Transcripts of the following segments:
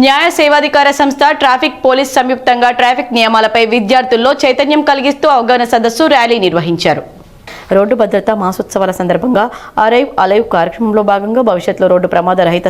న్యాయ సేవాధికార సంస్థ ట్రాఫిక్ పోలీస్ సంయుక్తంగా ట్రాఫిక్ నియమాలపై విద్యార్థుల్లో చైతన్యం కలిగిస్తూ అవగాహన సదస్సు ర్యాలీ నిర్వహించారు. రోడ్డు భద్రత మాసోత్సవాల సందర్భంగా అరైవ్ అలైవ్ కార్యక్రమంలో భాగంగా భవిష్యత్తులో రోడ్డు ప్రమాద రహిత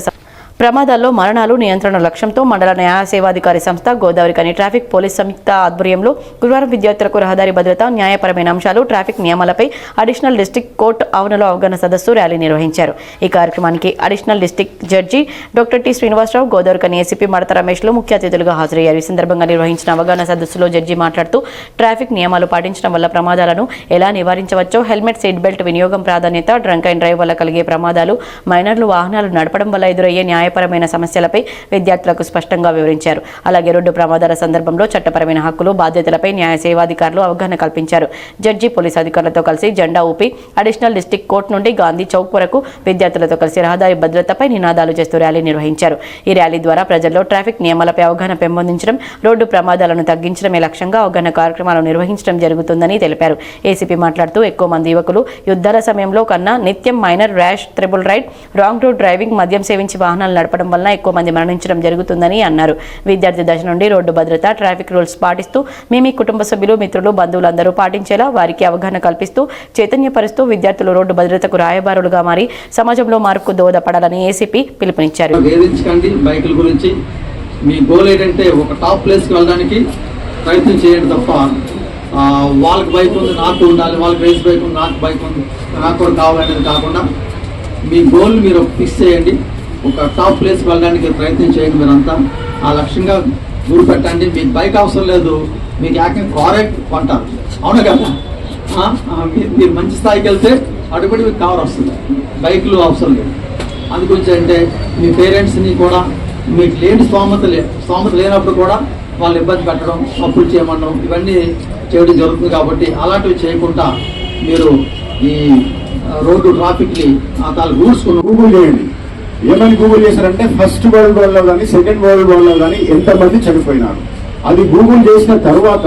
ప్రమాదాల్లో మరణాలు నియంత్రణ లక్ష్యంతో మండల న్యాయసేవాధికారి సంస్థ గోదావరి కని ట్రాఫిక్ పోలీస్ సంయుక్త ఆధ్వర్యంలో గురువారం విద్యార్థులకు రహదారి భద్రత న్యాయపరమైన అంశాలు ట్రాఫిక్ నియమాలపై అడిషనల్ డిస్టిక్ కోర్టు ఆవరణలో అవగాహన సదస్సు ర్యాలీ నిర్వహించారు. ఈ కార్యక్రమానికి additional district judge doctor T Srinivasarao Godavarikhani ACP Madata రమేష్లు ముఖ్య అతిథులుగా హాజరయ్యారు. ఈ సందర్భంగా నిర్వహించిన అవగాహన సదస్సులో జడ్జి మాట్లాడుతూ ట్రాఫిక్ నియమాలు పాటించడం వల్ల ప్రమాదాలను ఎలా నివారించవచ్చో హెల్మెట్ సీట్ బెల్ట్ వినియోగం ప్రాధాన్యత డ్రంక్ అండ్ డ్రైవ్ వల్ల కలిగే ప్రమాదాలు మైనర్లు వాహనాలు నడపడం వల్ల ఎదురయ్యే న్యాయ న్యాయపరమైన సమస్యలపై విద్యార్థులకు స్పష్టంగా వివరించారు. అలాగే రోడ్డు ప్రమాదాల సందర్భంలో చట్టపరమైన హక్కులు బాధ్యతలపై న్యాయ సేవాధికారులు అవగాహన కల్పించారు. జడ్జి పోలీస్ అధికారులతో కలిసి జెండా ఊపి అడిషనల్ డిస్టిక్ కోర్టు నుండి గాంధీ చౌక్ వరకు విద్యార్థులతో కలిసి రహదారి భద్రతపై నినాదాలు చేస్తూ ర్యాలీ నిర్వహించారు. ఈ ర్యాలీ ద్వారా ప్రజల్లో ట్రాఫిక్ నియమాలపై అవగాహన పెంపొందించడం రోడ్డు ప్రమాదాలను తగ్గించడమే లక్ష్యంగా అవగాహన కార్యక్రమాలు నిర్వహించడం జరుగుతుందని తెలిపారు. ఏసీపీ మాట్లాడుతూ ఎక్కువ మంది యువకులు యుద్ధాల సమయంలో కన్నా నిత్యం minor rash triple ride wrong road driving మద్యం సేవించి వాహనాలు నడపడం వలన ఎక్కువ మంది మరణించడం జరుగుతుందని అన్నారు. విద్యార్థి దశ నుండి రోడ్డు భద్రత ట్రాఫిక్ రూల్స్ పాటిస్తూ మీ మీ కుటుంబ సభ్యులు మిత్రులు బంధువులందరూ పాటించేలా వారికి అవగాహన కల్పిస్తూ చైతన్యపరుస్తూ విద్యార్థులు రోడ్డు భద్రతకు రాయబారులుగా మారి సమాజంలో మార్పుకు దోహదపడాలని ఏసీపీ పిలుపునిచ్చారు. బైకుల గురించి. మీ గోల్ ఏంటంటే ఒక టాప్ ప్లేస్కి వెళ్ళడానికి ప్రయత్నం చేయండి తప్ప వాళ్ళకి బైక్ ఉంది నాకు ఉండాలి వాళ్ళకి రేస్ బైక్ ఉంది నాకు బైక్ ఉంది నాకు కూడా కావాలనేది కాకుండా మీ గోల్ మీరు ఫిక్స్ చేయండి. ఒక టాప్ ప్లేస్కి వెళ్ళడానికి ప్రయత్నం చేయండి మీరంతా. ఆ లక్ష్యంగా గురి పెట్టండి. మీకు బైక్ అవసరం లేదు. మీకు ఏకంగా కారే కొంటారు. అవునా కదా? మీరు మంచి స్థాయికి వెళ్తే అడుగుబడి మీకు కవర్ వస్తుంది. బైక్లు అవసరం లేదు. అది గురించి అంటే మీ పేరెంట్స్ని కూడా మీకు లేని స్తోమత లే స్తోమత లేనప్పుడు కూడా వాళ్ళు ఇబ్బంది పెట్టడం అప్పులు చేయమనడం ఇవన్నీ చేయడం జరుగుతుంది కాబట్టి అలాంటివి చేయకుండా మీరు ఈ రోడ్డు ట్రాఫిక్ని ఆ తాలూ రూల్స్ గూగుల్ చేయండి. ఏమని గూగుల్ చేశారంటే ఫస్ట్ వరల్డ్ వార్ కానీ సెకండ్ వరల్డ్ వార్ కానీ ఎంతమంది చనిపోయినారు? అది గూగుల్ చేసిన తర్వాత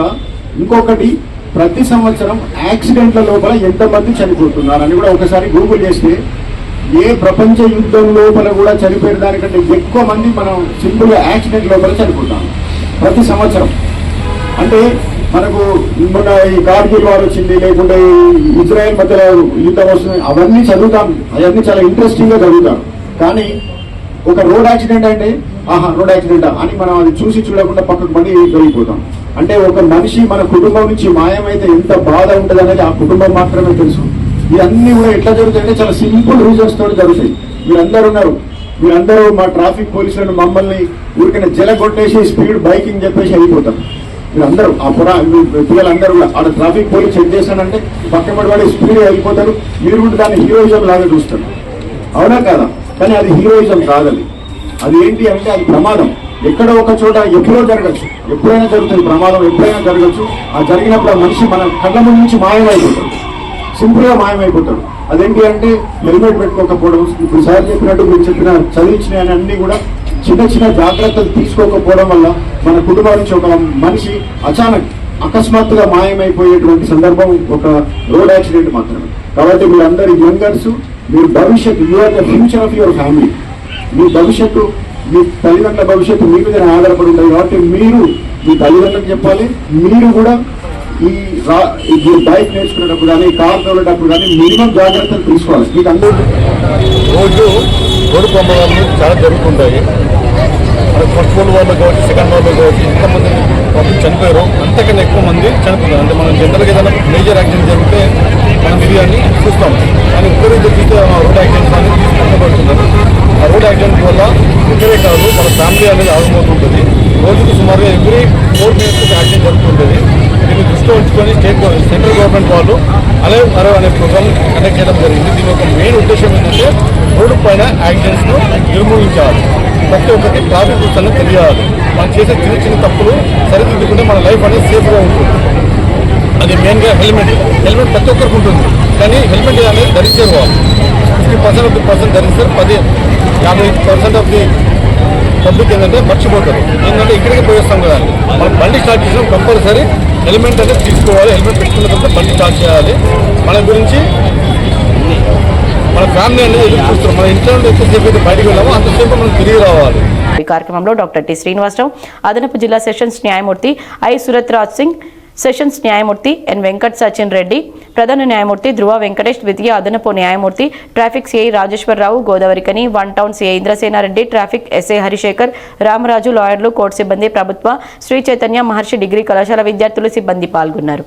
ఇంకొకటి ప్రతి సంవత్సరం యాక్సిడెంట్ల లోపల ఎంతమంది చనిపోతున్నారు అని కూడా ఒకసారి గూగుల్ చేస్తే ఏ ప్రపంచ యుద్ధం లోపల కూడా చనిపోయిన దానికంటే ఎక్కువ మంది మనం సింపుల్ యాక్సిడెంట్ లోపల చనిపోతాం ప్రతి సంవత్సరం. అంటే మనకు మొన్న ఈ కార్గిల్ వార్ వచ్చింది లేకుంటే ఇజ్రాయెల్ మధ్యలో యుద్ధం వస్తుంది అవన్నీ చదువుతాం అవన్నీ చాలా ఇంట్రెస్టింగ్గా చదువుతాం. కానీ ఒక రోడ్ యాక్సిడెంట్ అంటే ఆహా రోడ్ యాక్సిడెంట్? అని మనం అది చూసి చూడకుండా పక్కకు పడి వెళ్ళిపోతాం. అంటే ఒక మనిషి మన కుటుంబం నుంచి మాయమైతే ఎంత బాధ ఉంటుంది అనేది ఆ కుటుంబం మాత్రమే తెలుసు. ఇవన్నీ కూడా ఎట్లా జరుగుతాయంటే చాలా సింపుల్ రీజన్స్ తోటి జరుగుతాయి. మీరందరూ ఉన్నారు. మీరందరూ మా ట్రాఫిక్ పోలీసులను మమ్మల్ని ఊరికైనా జల కొట్టేసి స్పీడ్ బైకింగ్ చెప్పేసి వెళ్ళిపోతాం మీరందరూ ఆ పురా పిల్లలందరూ కూడా ఆడ ట్రాఫిక్ పోలీస్ చెక్ చేశానంటే పక్కన పడి స్పీడ్ వెళ్ళిపోతారు. మీరు కూడా దాన్ని హీరోయిజం లాగా చూస్తారు. అవునా కాదా? కానీ అది హీరోయిజం కాదని అది ఏంటి అంటే అది ప్రమాదం. ఎక్కడో ఒక చోట ఎప్పుడో జరగచ్చు. ఎప్పుడైనా జరుగుతుంది ప్రమాదం ఎప్పుడైనా జరగచ్చు. ఆ జరిగినప్పుడు ఆ మనిషి మన కళ్ళ ముందు నుంచి మాయమైపోతాడు. సింపుల్గా మాయమైపోతాడు. అదేంటి అంటే హెల్మెట్ పెట్టుకోకపోవడం ఇప్పుడు సార్ చెప్పినట్టు మీరు చెప్పిన చదివించిన అన్నీ కూడా చిన్న చిన్న జాగ్రత్తలు తీసుకోకపోవడం వల్ల మన కుటుంబం నుంచి ఒక మనిషి అచానక్ అకస్మాత్తుగా మాయమైపోయేటువంటి సందర్భం ఒక రోడ్ యాక్సిడెంట్ మాత్రమే. కాబట్టి మీరందరూ యంగర్స్ మీరు భవిష్యత్తు you are the future of your family మీ భవిష్యత్తు మీ తల్లిదండ్రుల భవిష్యత్తు మీ మీద ఆధారపడి ఉంటుంది కాబట్టి మీరు మీ తల్లిదండ్రులకు చెప్పాలి. మీరు కూడా ఈ రా ఈ బైక్ నేర్చుకునేటప్పుడు కానీ కార్ తోలేటప్పుడు కానీ మినిమం జాగ్రత్తలు తీసుకోవాలి. మీకు అందరూ రోజు రోడ్డు ప్రమాదాలు చాలా జరుగుతుంటాయి. ఫస్ట్ వాళ్ళు కావచ్చు సెకండ్ వాళ్ళు కావచ్చు ఇంతమంది చనిపోయారు. అంతకన్నా ఎక్కువ మంది చనిపోతారు. అంటే మనం జనరల్గా ఏదైనా మేజర్ యాక్సిడెంట్ జరిగితే మనం బిర్యానీ చూస్తాం కానీ ఒక్కరైతే చూస్తే ఆ రోడ్ యాక్సిడెంట్స్ అనేది కష్టపడుతున్నారు. ఆ రోడ్ యాక్సిడెంట్ వల్ల ఇద్దరే కాదు మన ఫ్యామిలీ అనేది ఆగమవుతుంటుంది రోజుకు సుమారుగా ఎవ్రీ ఫోర్ మినిట్స్ యాక్సిడెంట్ జరుగుతుంటుంది. దీన్ని దృష్టిలో ఉంచుకొని స్టేట్ సెంట్రల్ గవర్నమెంట్ వాళ్ళు అలే అరవ్ అనే ప్రోగ్రామ్ కండక్ట్ చేయడం జరిగింది. దీని యొక్క మెయిన్ ఉద్దేశం ఏంటంటే రోడ్డు పైన యాక్సిడెంట్స్ను నిర్మూలించాలి. ప్రతి ఒక్కటి ట్రాఫిక్ రూల్స్ అనేది తెలియాలి. మనం చేసే చిన్న చిన్న తప్పులు సరిదిద్దుకుంటే మన లైఫ్ అనేది సేఫ్గా ఉంటుంది. అది మెయిన్గా హెల్మెట్. హెల్మెట్ ప్రతి ఒక్కరికి ఉంటుంది. కానీ హెల్మెట్ అనేది ధరించే వాళ్ళు. Fifty percent of the percent ధరిస్తారు పది యాభై పర్సెంట్ ఆఫ్ ది పబ్లిక్ ఏంటంటే మర్చిపోతారు. ఏంటంటే ఇక్కడికి పోయేస్తాం కదా. మనం బండి స్టార్ట్ చేసినాం కంపల్సరీ హెల్మెట్ అనేది తీసుకోవాలి. హెల్మెట్ పెట్టుకున్న తర్వాత బండి స్టార్ట్ చేయాలి. మన గురించి మన ఫ్యామిలీ అనేది ఎదురు మన ఇంట్లో నుండి అయితే బయటకు వెళ్ళామో అంతసేపు మనం తిరిగి రావాలి. ఈ కార్యక్రమంలో డాక్టర్ టి శ్రీనివాసరావు అదనపు జిల్లా సెషన్స్ న్యాయమూర్తి ఐ సురత్ రాజ్ సింగ్ సెషన్స్ న్యాయమూర్తి ఎన్ వెంకట్ సచిన్ రెడ్డి ప్రధాన న్యాయమూర్తి ధృవ వెంకటేష్ ద్వితీయ అదనపు న్యాయమూర్తి traffic CI Rajeshwararao Godavarikhani one town CI Indrasenareddy traffic SI Harisekhar Ramaraju లాయర్లు కోర్టు సిబ్బంది ప్రభుత్వ శ్రీ చైతన్య మహర్షి డిగ్రీ కళాశాల విద్యార్థులు సిబ్బంది పాల్గొన్నారు.